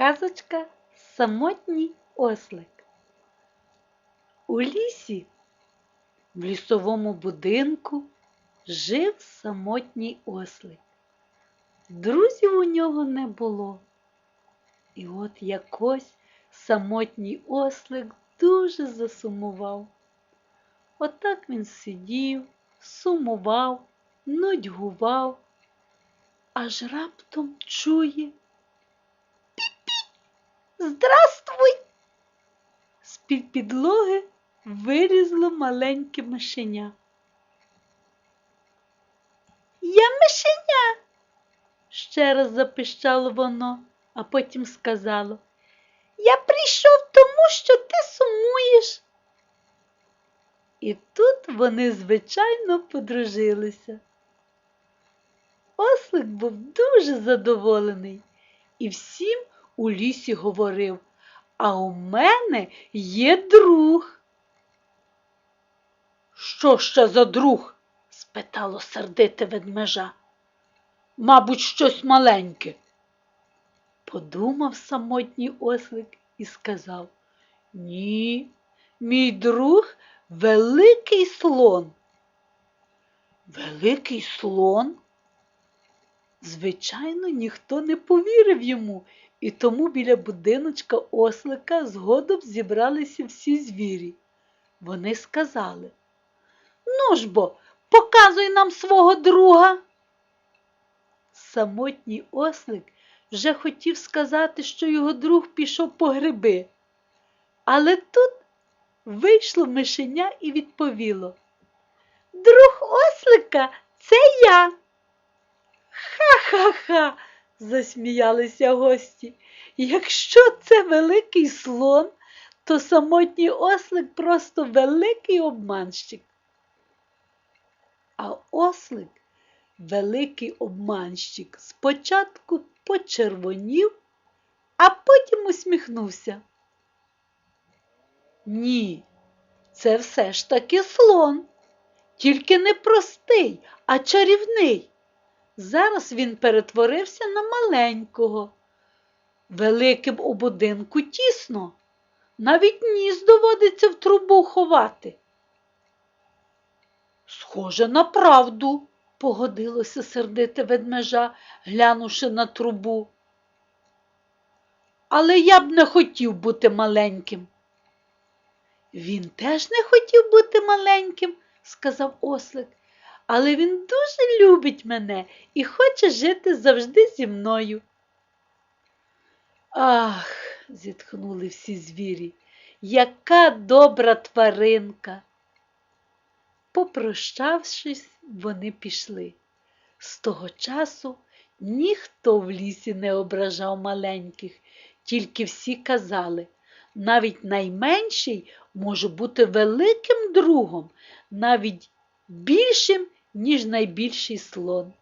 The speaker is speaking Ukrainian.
Казочка Самотній ослик. У лісі, в лісовому будинку, жив самотній ослик. Друзів у нього не було. І от якось самотній ослик дуже засумував. Отак він сидів, сумував, нудьгував, аж раптом чує. Здравствуй! З-під підлоги вилізло маленьке мишеня. Я мишеня, ще раз запищало воно, а потім сказало. Я прийшов тому, що ти сумуєш. І тут вони, звичайно, подружилися. Ослик був дуже задоволений і всім у лісі говорив, а у мене є друг. Що ще за друг? спитало сердите ведмежа. Мабуть, щось маленьке. Подумав самотній ослик і сказав Ні, мій друг великий слон. Великий слон? Звичайно, ніхто не повірив йому, і тому біля будиночка ослика згодом зібралися всі звірі. Вони сказали Ну ж бо, показуй нам свого друга. Самотній ослик вже хотів сказати, що його друг пішов по гриби. Але тут вийшло мишеня і відповіло Друг ослика це я. Ха-ха-ха, засміялися гості. Якщо це великий слон, то самотній ослик просто великий обманщик. А ослик, великий обманщик, спочатку почервонів, а потім усміхнувся. Ні, це все ж таки слон, тільки не простий, а чарівний. Зараз він перетворився на маленького. Великим у будинку тісно, навіть ніс доводиться в трубу ховати. Схоже на правду, погодилося сердите ведмежа, глянувши на трубу. Але я б не хотів бути маленьким. Він теж не хотів бути маленьким, сказав ослик, але він дуже любить мене і хоче жити завжди зі мною. Ах, зітхнули всі звірі, яка добра тваринка. Попрощавшись, вони пішли. З того часу ніхто в лісі не ображав маленьких, тільки всі казали, навіть найменший може бути великим другом, навіть більшим, ніж найбільший слон.